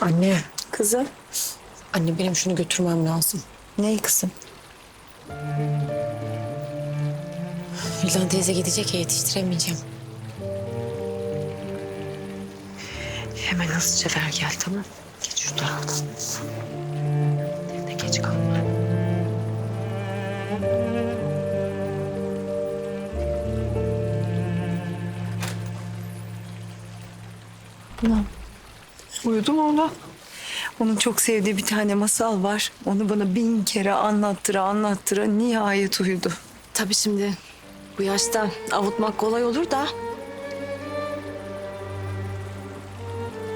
Anne, Kızım. anne benim şunu götürmem lazım. Ney kızım? Vildan teyze gidecek ya yetiştiremeyeceğim. Hemen hızlıca ver gel tamam. Geç şu taraftan. Evde geç kalma. Ulan, Uyudu mu oğlum? Onun çok sevdiği bir tane masal var. Onu bana bin kere anlattıra anlattıra nihayet uyudu. Tabii şimdi bu yaşta avutmak kolay olur da...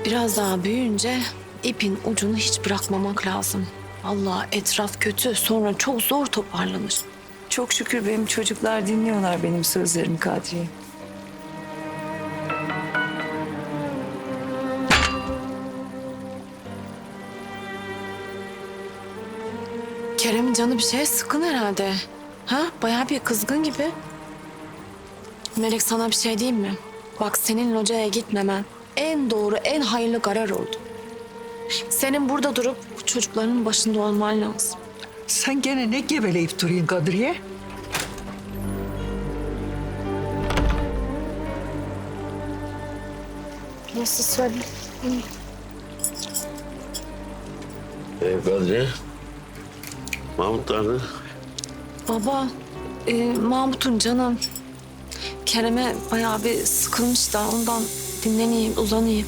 Biraz daha büyüyünce ipin ucunu hiç bırakmamak lazım. Allah etraf kötü sonra çok zor toparlanır. Çok şükür benim çocuklar dinliyorlar benim sözlerimi Kadriye. Kerem'in canı bir şeye sıkın herhalde. Ha? Bayağı bir kızgın gibi. Melek sana bir şey diyeyim mi? Bak senin locaya gitmemen en doğru, en hayırlı karar oldu. Senin burada durup bu çocukların başında olman lazım. Sen gene ne geveleyip duruyorsun Kadriye? Nasıl söyleyeyim? Ee, Kadri. Mahmut nerede? Baba, e, Mahmut'un canım Kerem'e bayağı bir sıkılmış da ondan dinleneyim, uzanayım.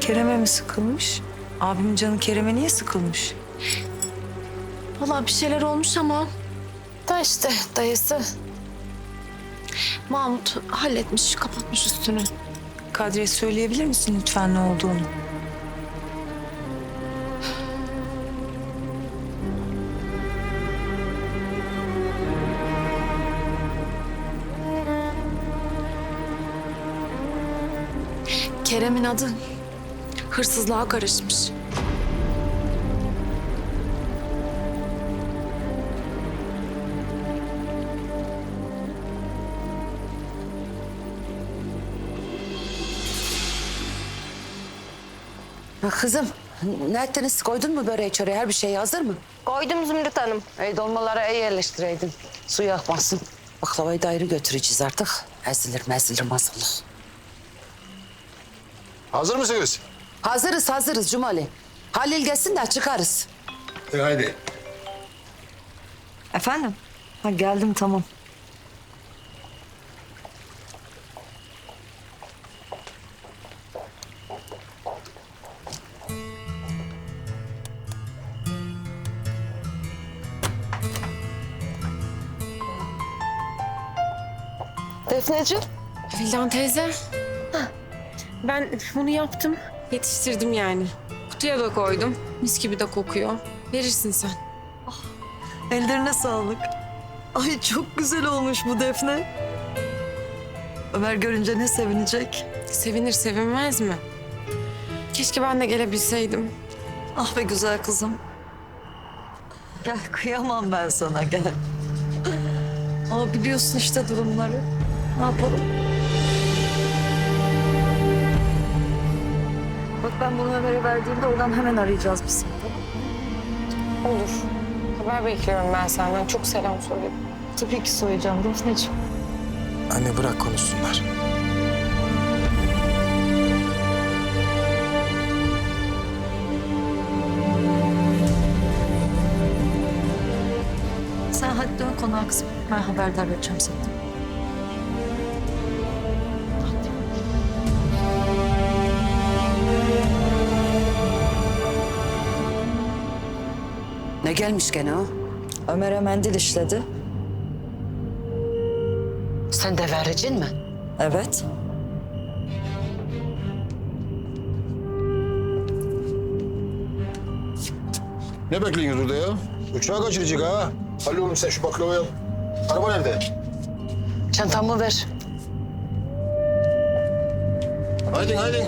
Kerem'e mi sıkılmış? Abimin canı Kerem'e niye sıkılmış? Vallahi bir şeyler olmuş ama da işte dayısı Mahmut halletmiş, kapatmış üstünü. Kadriye söyleyebilir misin lütfen ne olduğunu? Kerem'in adı hırsızlığa karışmış. Ha, kızım ne ettiniz? Koydun mu böreği çöreği? Her bir şey hazır mı? Koydum Zümrüt Hanım. Ey dolmaları iyi yerleştireydin. Suyu akmasın. Baklavayı da ayrı götüreceğiz artık. Ezilir mezilir masallah. Hazır mısınız? Hazırız hazırız Cumali. Halil gelsin de çıkarız. E, haydi. Efendim? Ha geldim tamam. Defneciğim. Vildan teyze. Ben bunu yaptım. Yetiştirdim yani. Kutuya da koydum. Mis gibi de kokuyor. Verirsin sen. Ellerine sağlık. Ay çok güzel olmuş bu Defne. Ömer görünce ne sevinecek? Sevinir sevinmez mi? Keşke ben de gelebilseydim. Ah be güzel kızım. Gel kıyamam ben sana gel. Ama biliyorsun işte durumları. Ne yapalım? Ben bunu Ömer'e verdiğimde oradan hemen arayacağız biz. Tamam Olur. Haber bekliyorum ben senden. Çok selam söyle. Tabii ki söyleyeceğim Defneciğim. Anne bırak konuşsunlar. Sen hadi dön konağa kızım. Ben haberdar edeceğim seni. Ne gelmiş gene o? Ömer'e mendil işledi. Sen de vereceksin mi? Evet. Ne bekliyorsunuz orada ya? Uçağı kaçıracak ha. Halil oğlum sen şu baklavayı al. Araba nerede? Çantamı ver. Haydi haydi.